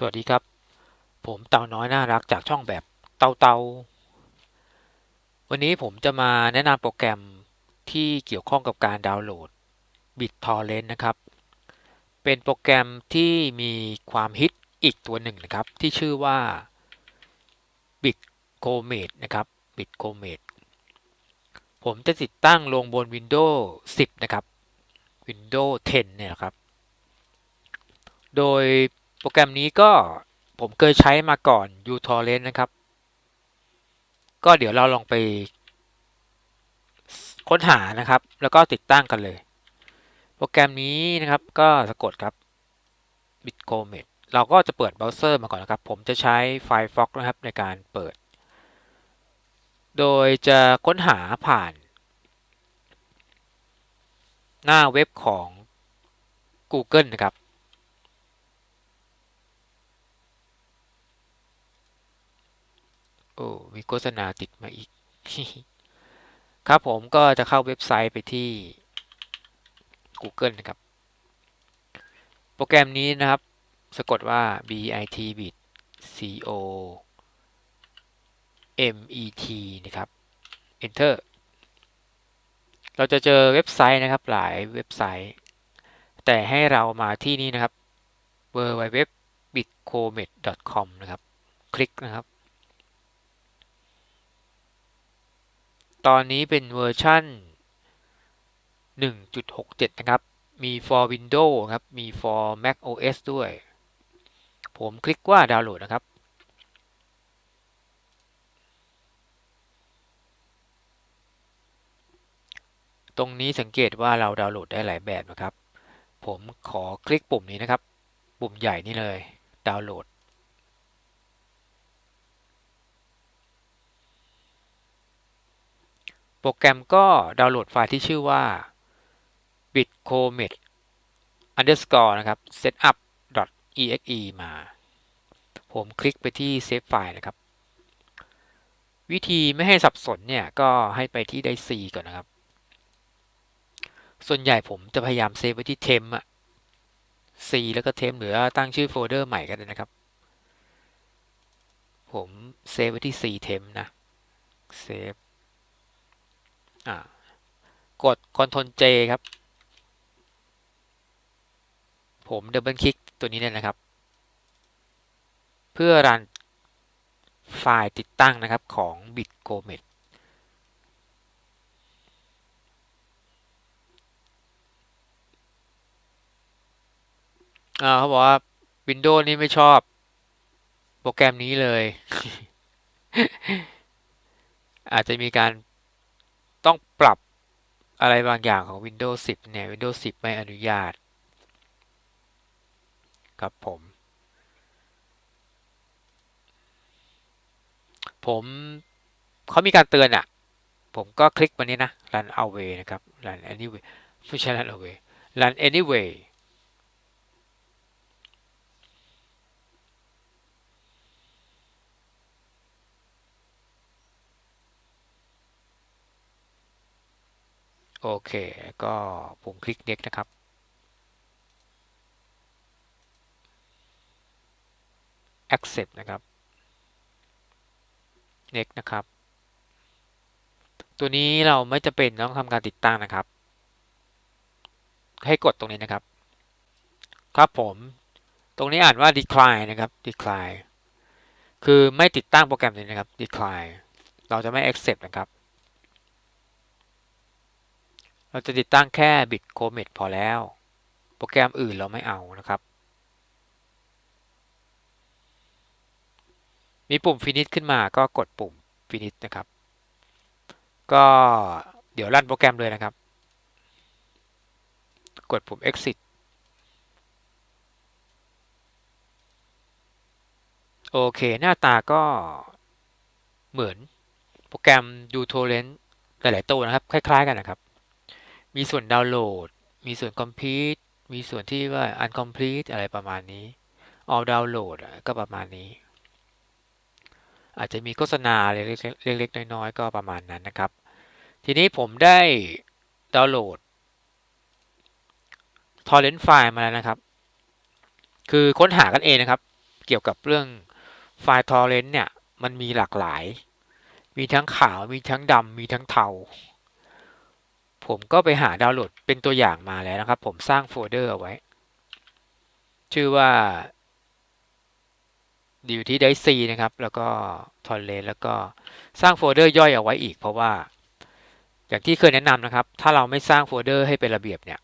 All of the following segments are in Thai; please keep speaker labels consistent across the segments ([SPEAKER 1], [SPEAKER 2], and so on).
[SPEAKER 1] สวัสดีครับ ผมเต่าน้อยน่ารักจากช่องแบบเตาเตาวันนี้ผมจะมาแนะนำโปรแกรมที่เกี่ยวข้องกับการดาวน์โหลด BitTorrent นะครับ เป็นโปรแกรมที่มีความฮิตอีกตัวหนึ่งนะครับ ที่ชื่อว่า Bitcomet นะครับ Bitcomet ผมจะติดตั้งลงบน Windows 10 นะครับ Windows 10 เนี่ยนะครับ โดย โปรแกรมนี้ก็ผมเคยใช้มาก่อน uTorrent นะครับ ก็เดี๋ยวเราลองไปค้นหานะครับ แล้วก็ติดตั้งกันเลย โปรแกรมนี้นะครับก็สะกดครับ bitcomet เราก็จะเปิดเบราว์เซอร์มาก่อนนะครับ ผมจะใช้ Firefox นะครับในการเปิด โดยจะค้นหาผ่าน หน้าเว็บของ Google นะครับ โอ้มีโฆษณาติดมาอีก ครับผมก็จะเข้าเว็บไซต์ไปที่ Google นะครับ โปรแกรมนี้นะครับ สะกดว่า bit bit co met นะครับ enter เราจะเจอเว็บไซต์นะครับหลายเว็บไซต์ แต่ให้เรามาที่นี่นะครับ www.bitcomet.com นะครับ คลิกนะครับ ตอนนี้เป็นเวอร์ชัน1.67 นะครับ มี for Windows ครับ มี for Mac OS ด้วย ผมคลิกว่าดาวน์โหลดนะครับ ตรงนี้สังเกตว่าเราดาวน์โหลดได้หลายแบบนะครับ ผมขอคลิกปุ่มนี้นะครับ ปุ่มใหญ่นี่เลย ดาวน์โหลด โปรแกรมก็ดาวน์โหลดไฟล์ที่ชื่อว่า bitcomet underscore นะครับ setup exe มา ผมคลิกไปที่ save file นะครับ วิธีไม่ให้สับสนเนี่ย ก็ให้ไปที่ได้ C ก่อนนะครับ ส่วนใหญ่ผมจะพยายามเซฟไว้ที่ temp อะ C แล้วก็ temp หรือตั้งชื่อโฟลเดอร์ใหม่ก็ได้นะครับ ผมเซฟไว้ที่ C temp นะ เซฟ กด Ctrl J ครับ ผมดับเบิลคลิกตัวนี้เนี่ยนะครับ เพื่อรันไฟล์ติดตั้งนะครับของ Bitcomet เขาบอกว่า Windows นี่ไม่ชอบโปรแกรมนี้เลย อาจจะมีการ อะไรบางอย่างของ Windows 10 เนี่ย Windows 10 ไม่อนุญาต ครับผม ผมเขามีการเตือนอะ่ะ ผมก็คลิกมานี้นะ run away นะครับ run anyway ไม่ใช่ run away run anyway โอเค ก็ผมคลิก next นะครับ accept นะครับ next นะครับ ตัวนี้เราไม่จะเป็นต้องทำการติดตั้งนะครับ ให้กดตรงนี้นะครับ ครับผม ตรงนี้อ่านว่า decline นะครับ decline คือไม่ติดตั้งโปรแกรมนี้นะครับ decline เราจะไม่ accept นะครับ เราจะติดตั้งแค่ Bitcomet พอแล้ว โปรแกรมอื่นเราไม่เอานะครับ มีปุ่ม finish ขึ้นมาก็กดปุ่ม finish นะครับ ก็เดี๋ยวรันโปรแกรมเลยนะครับ กดปุ่ม exit โอเค หน้าตาก็เหมือนโปรแกรม uTorrent หลาย ๆ ตัวนะครับ คล้าย ๆ กันนะครับ มีส่วนดาวน์โหลด มีส่วน complete มีส่วนที่ว่า uncomplete อะไรประมาณนี้ all download ก็ประมาณนี้ อาจจะมีโฆษณาเล็กๆน้อยๆก็ประมาณนั้นนะครับ ทีนี้ผมได้ดาวน์โหลด torrent ไฟล์มาแล้วนะครับ คือค้นหากันเองนะครับ เกี่ยวกับเรื่องไฟล์ทอร์เรนต์เนี่ย มันมีหลากหลาย มีทั้งขาว มีทั้งดำ มีทั้งเทา ผมก็ไปหาดาวน์โหลดเป็นตัวอย่างมาแล้วนะครับ ผมสร้างโฟลเดอร์เอาไว้ ชื่อว่าอยู่ที่ไดซีนะครับ แล้วก็ทอร์เรนแล้วก็สร้างโฟลเดอร์ย่อยเอาไว้อีก เพราะว่า อย่างที่เคยแนะนำนะครับ ถ้าเราไม่สร้างโฟลเดอร์ให้เป็นระเบียบเนี่ย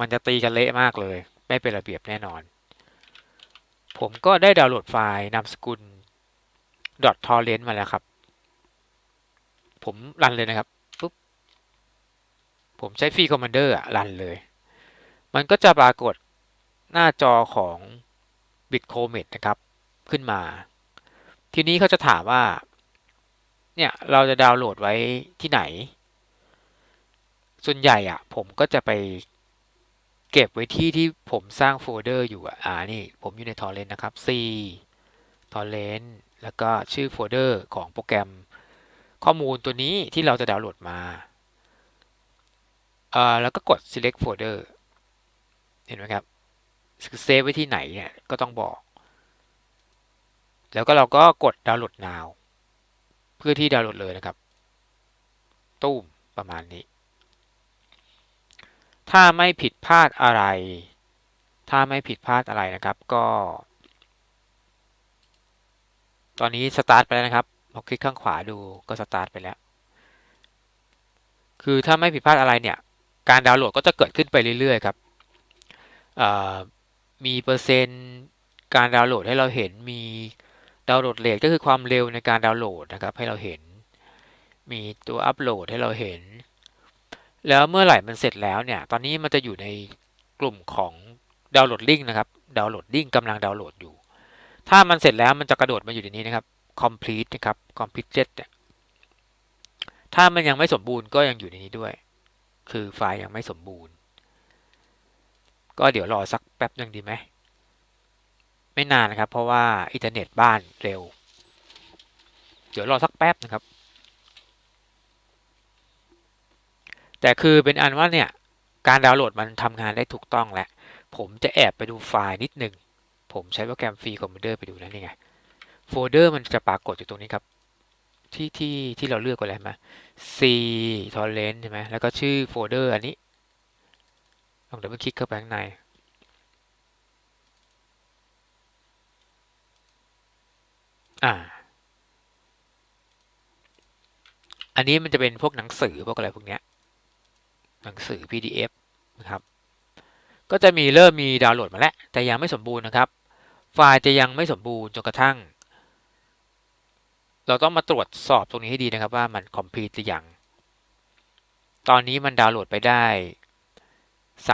[SPEAKER 1] มันจะตีกันเละมากเลย ไม่เป็นระเบียบแน่นอน ผมก็ได้ดาวน์โหลดไฟล์นามสกุล .torrent มาแล้วครับ ผมรันเลยนะครับ ผมใช้ฟรีคอมมานเดอร์รันเลย มันก็จะปรากฏหน้าจอของ Bitcomet นะครับ ขึ้นมา ทีนี้เขาจะถามว่า เนี่ย เราจะดาวน์โหลดไว้ที่ไหน ส่วนใหญ่อะผมก็จะไปเก็บไว้ที่ที่ผมสร้างโฟลเดอร์อยู่อะอ่านี่ ผมอยู่ใน torrent นะครับ c torrent แล้วก็ชื่อโฟลเดอร์ของโปรแกรมข้อมูลตัวนี้ที่เราจะดาวน์โหลดมา แล้วก็กด select folder เห็นไหมครับเซฟไว้ที่ไหนเนี่ยก็ต้องบอก แล้วก็เราก็กดดาวน์โหลด now เพื่อที่ดาวน์โหลดเลยนะครับตู้มประมาณนี้ ถ้าไม่ผิดพลาดอะไร ถ้าไม่ผิดพลาดอะไรนะครับ ก็ ตอนนี้สตาร์ทไปแล้วนะครับเราคลิกข้างขวาดูก็สตาร์ทไปแล้ว คือถ้าไม่ผิดพลาดอะไรเนี่ย การดาวน์โหลดก็จะเกิดขึ้นไปเรื่อยๆครับมีเปอร์เซ็นต์การดาวน์โหลดให้เราเห็นมีดาวน์โหลดเรทก็คือความเร็วในการดาวน์โหลดนะครับให้เราเห็น มีตัวอัปโหลดให้เราเห็น แล้วเมื่อไหร่มันเสร็จแล้วเนี่ย ตอนนี้มันจะอยู่ในกลุ่มของดาวน์โหลดลิงก์นะครับ ดาวน์โหลดลิงก์กำลังดาวน์โหลดอยู่ ถ้ามันเสร็จแล้วมันจะกระโดดมาอยู่ในนี้นะครับ complete นะครับ completed เนี่ยถ้ามันยังไม่สมบูรณ์ก็ยังอยู่ในนี้ด้วย คือไฟล์ยังไม่สมบูรณ์ ก็เดี๋ยวรอสักแป๊บหนึ่งดีไหม ไม่นานนะครับ เพราะว่าอินเทอร์เน็ตบ้านเร็ว เดี๋ยวรอสักแป๊บนะครับ แต่คือเป็นอันว่าเนี่ย การดาวน์โหลดมันทำงานได้ถูกต้องแล้ว ผมจะแอบไปดูไฟล์นิดหนึ่ง ผมใช้โปรแกรมฟรีคอมพิวเตอร์ไปดูนะนี่ไง โฟลเดอร์มันจะปรากฏอยู่ตรงนี้ครับ ที่ที่ที่เราเลือกไว้แล้วไหม C torrent ใช่ไหมแล้วก็ชื่อโฟลเดอร์อันนี้ ลองเดี๋ยวไปคลิกเข้าไปข้างใน อ่า อันนี้มันจะเป็นพวกหนังสือพวกอะไรพวกเนี้ย หนังสือ PDF นะครับ ก็จะมีเริ่มมีดาวน์โหลดมาแล้ว แต่ยังไม่สมบูรณ์นะครับ ไฟล์จะยังไม่สมบูรณ์จนกระทั่ง เราต้องมาตรวจสอบตรงนี้ให้ดีนะครับว่ามัน complete หรือยัง ตอนนี้มันดาวน์โหลดไปได้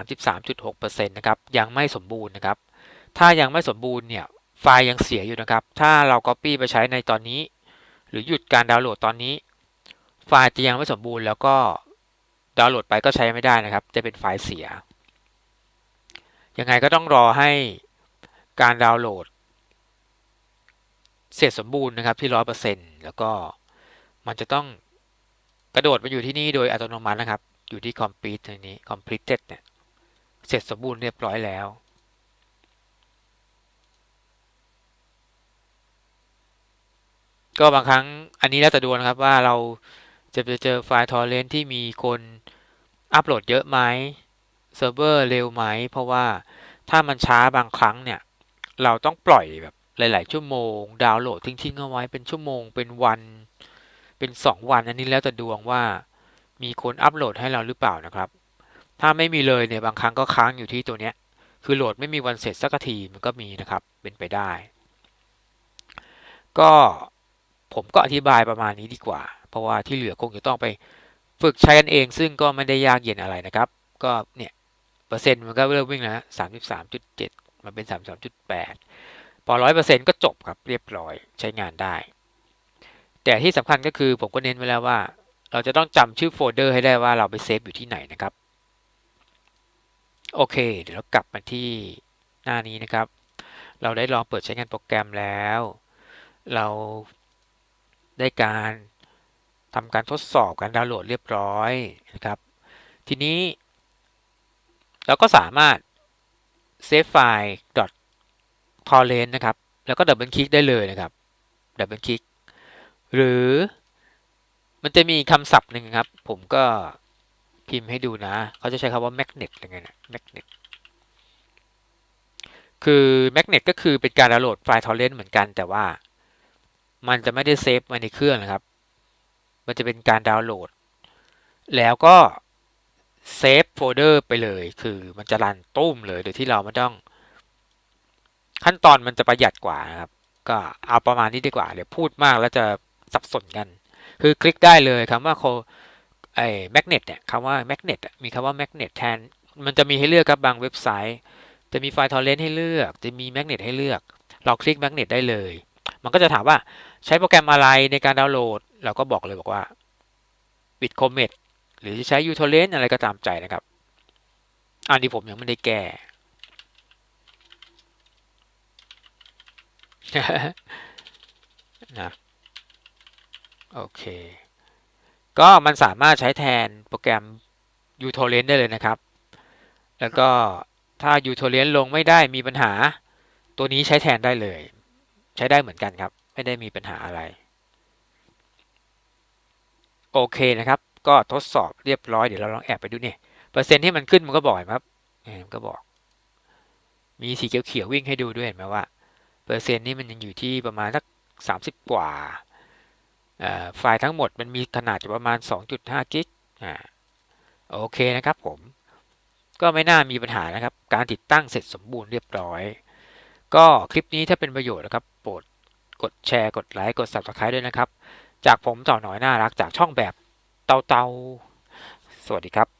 [SPEAKER 1] 33.6%นะครับยังไม่สมบูรณ์นะครับ ถ้ายังไม่สมบูรณ์เนี่ยไฟล์ยังเสียอยู่นะครับ ถ้าเรา Copy ไปใช้ในตอนนี้ หรือหยุดการดาวน์โหลดตอนนี้ ไฟล์จะยังไม่สมบูรณ์ แล้วก็ดาวน์โหลดไปก็ใช้ไม่ได้นะครับ จะเป็นไฟล์เสีย ยังไงก็ต้องรอให้การดาวน์โหลด เสร็จสมบูรณ์นะครับที่ร้อยเปอร์เซ็นต์แล้วก็มันจะต้องกระโดดมาอยู่ที่นี่โดยอัตโนมัตินะครับ อยู่ที่ complete ตรงนี้ completed เนี่ยเสร็จสมบูรณ์เรียบร้อยแล้วก็บางครั้งอันนี้แล้วแต่ดวงนะครับว่าเราจะไปเจอไฟล์ torrent ที่มีคนอัปโหลดเยอะไหมเซิร์ฟเวอร์เร็วไหม เพราะว่าถ้ามันช้าบางครั้งเนี่ย เราต้องปล่อยแบบ หลาย ๆ ชั่วโมง ดาวน์โหลดทิ้งๆเอาไว้เป็นชั่วโมง เป็นวัน เป็นสองวันอันนี้แล้วแต่ดวงว่า มีคนอัปโหลดให้เราหรือเปล่านะครับ ถ้าไม่มีเลยเนี่ยบางครั้งก็ค้างอยู่ที่ตัวเนี้ย คือโหลดไม่มีวันเสร็จสักทีมันก็มีนะครับ เป็นไปได้ ก็ผมก็อธิบายประมาณนี้ดีกว่า เพราะว่าที่เหลือคงจะต้องไปฝึกใช้กันเอง ซึ่งก็ไม่ได้ยากเย็นอะไรนะครับ ก็เนี่ยเปอร์เซ็นต์มันก็เริ่มวิ่งแล้วสามสิบสามจุดเจ็ดมาเป็นสามสามจุดแปด พอร้อยเปอร์เซ็นต์ก็จบครับเรียบร้อยใช้งานได้ แต่ที่สำคัญก็คือผมก็เน้นไว้แล้วว่า เราจะต้องจำชื่อโฟลเดอร์ให้ได้ว่าเราไปเซฟอยู่ที่ไหนนะครับ โอเค เดี๋ยวเรากลับมาที่หน้านี้นะครับ เราได้ลองเปิดใช้งานโปรแกรมแล้ว เราได้การทำการทดสอบการดาวน์โหลดเรียบร้อยนะครับ ทีนี้เราก็สามารถเซ ฟไฟล์ .torrent นะครับ แล้วก็ดับเบิลคลิกได้เลยนะครับดับเบิลคลิกหรือมันจะมีคำศัพท์หนึ่งครับ ผมก็พิมพ์ให้ดูนะ เขาจะใช้คำว่า magnet อะไรเงี้ยนะ magnet คือ magnet ก็คือเป็นการดาวน์โหลดไฟล์ torrent เหมือนกัน แต่ว่ามันจะไม่ได้เซฟไว้ในเครื่องนะครับ มันจะเป็นการดาวน์โหลด แล้วก็เซฟโฟลเดอร์ไปเลย คือมันจะรันตุ้มเลย โดยที่เราไม่ต้อง ขั้นตอนมันจะประหยัดกว่านะครับ ก็เอาประมาณนี้ดีกว่า เดี๋ยวพูดมากแล้วจะสับสนกัน คือคลิกได้เลยคำว่าโคไอ้แมกเนตเนี่ยคำว่าแมกเนตมีคำว่าแมกเนตแทน มันจะมีให้เลือกครับบางเว็บไซต์ จะมีไฟล์ทอร์เรนต์ให้เลือก จะมีแมกเนตให้เลือก เราคลิกแมกเนตได้เลย มันก็จะถามว่าใช้โปรแกรมอะไรในการดาวน์โหลด เราก็บอกเลยบอกว่า บิตคอมเมหรือจะใช้ยูทอร์เรนต์อะไรก็ตามใจนะครับ อันนี้ผมยังไม่ได้แก้ นะโอเค ก็มันสามารถใช้แทนโปรแกรม uTorrent ได้เลยนะครับ แล้วก็ถ้า uTorrent ลงไม่ได้มีปัญหา ตัวนี้ใช้แทนได้เลย ใช้ได้เหมือนกันครับ ไม่ได้มีปัญหาอะไร โอเคนะครับ ก็ทดสอบเรียบร้อย เดี๋ยวเราลองแอบไปดูเนี่ยเปอร์เซ็นต์ที่มันขึ้นมันก็บอกครับมันก็บอก มีสีเขียวๆวิ่งให้ดูด้วยเห็นไหมว่า เปอร์เซ็นต์นี่มันยังอยู่ที่ประมาณสักสามสิบกว่าไฟล์ทั้งหมดมันมีขนาดอยู่ประมาณ 2.5 กิกอ่าโอเคนะครับผม ก็ไม่น่ามีปัญหานะครับ การติดตั้งเสร็จสมบูรณ์เรียบร้อย ก็คลิปนี้ถ้าเป็นประโยชน์นะครับ โปรดกดแชร์ กดไลค์ กด Subscribe ด้วยนะครับ จากผมต่อหน่อยน่ารักจากช่องแบบเตาเตาสวัสดีครับ